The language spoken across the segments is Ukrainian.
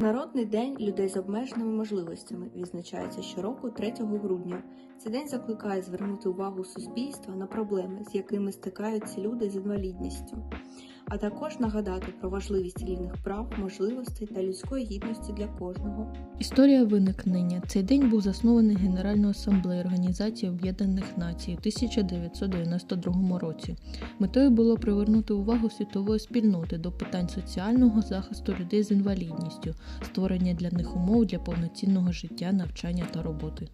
Народний день людей з обмеженими можливостями відзначається щороку 3 грудня. Цей день закликає звернути увагу суспільства на проблеми, з якими стикаються люди з інвалідністю, а також нагадати про важливість рівних прав, можливостей та людської гідності для кожного. Історія виникнення. Цей день був заснований Генеральною асамблеєю Організації Об'єднаних Націй у 1992 році. Метою було привернути увагу світової спільноти до питань соціального захисту людей з інвалідністю, створення для них умов для повноцінного життя, навчання та роботи.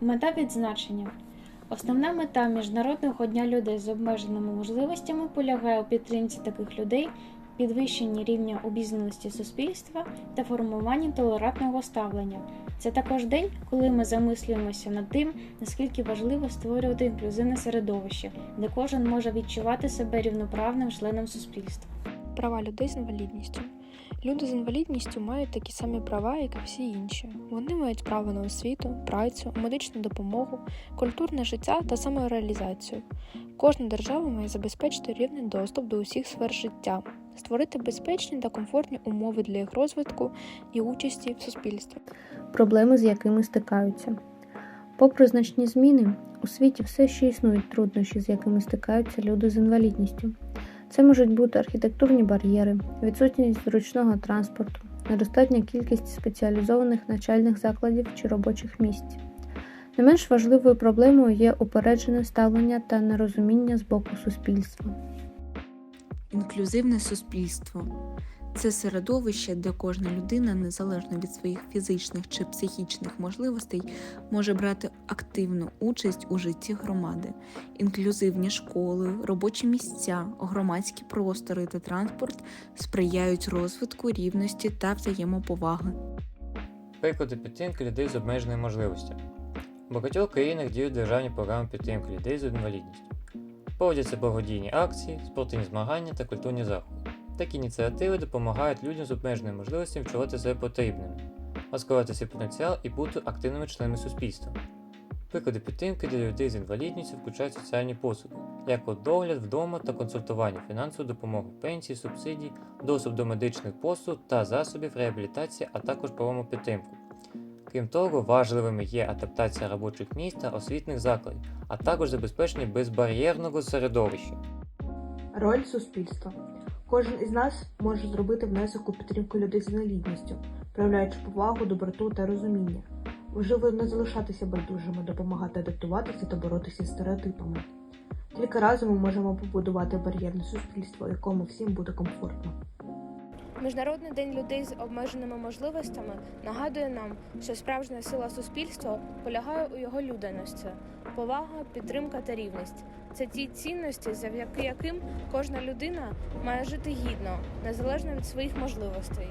Мета відзначення. Основна мета Міжнародного дня людей з обмеженими можливостями полягає у підтримці таких людей, підвищенні рівня обізнаності суспільства та формуванні толерантного ставлення. Це також день, коли ми замислюємося над тим, наскільки важливо створювати інклюзивне середовище, де кожен може відчувати себе рівноправним членом суспільства. Права людей з інвалідністю. Люди з інвалідністю мають такі самі права, як і всі інші. Вони мають право на освіту, працю, медичну допомогу, культурне життя та самореалізацію. Кожна держава має забезпечити рівний доступ до усіх сфер життя, створити безпечні та комфортні умови для їх розвитку і участі в суспільстві. проблеми, з якими стикаються. Попри значні зміни, у світі все ще існують труднощі, з якими стикаються люди з інвалідністю. Це можуть бути архітектурні бар'єри, відсутність зручного транспорту, недостатня кількість спеціалізованих навчальних закладів чи робочих місць. Не менш важливою проблемою є упереджене ставлення та нерозуміння з боку суспільства. Інклюзивне суспільство це середовище, де кожна людина, незалежно від своїх фізичних чи психічних можливостей, може брати активну участь у житті громади. Інклюзивні школи, робочі місця, громадські простори та транспорт сприяють розвитку рівності та взаємоповаги. Приклади підтримки людей з обмеженими можливостями. В багатьох країнах діють державні програми підтримки людей з інвалідністю. Проводяться благодійні акції, спортивні змагання та культурні заходи. Такі ініціативи допомагають людям з обмеженими можливостями відчувати себе потрібними, розкривати свій потенціал і бути активними членами суспільства. Приклади підтримки для людей з інвалідністю включають соціальні послуги, як от догляд вдома та консультування, фінансову допомогу, пенсії, субсидії, доступ до медичних послуг та засобів реабілітації, а також правову підтримку. Крім того, важливими є адаптація робочих місць та освітних закладів, а також забезпечення безбар'єрного середовища. Роль суспільства. Кожен із нас може зробити внесок у підтримку людей з інвалідністю, проявляючи повагу, доброту та розуміння. Важливо не залишатися байдужими, допомагати адаптуватися та боротися з стереотипами. Тільки разом ми можемо побудувати бар'єрне суспільство, якому всім буде комфортно. Міжнародний день людей з обмеженими можливостями нагадує нам, що справжня сила суспільства полягає у його людяності, повага, підтримка та рівність. Це ті цінності, завдяки яким кожна людина має жити гідно, незалежно від своїх можливостей.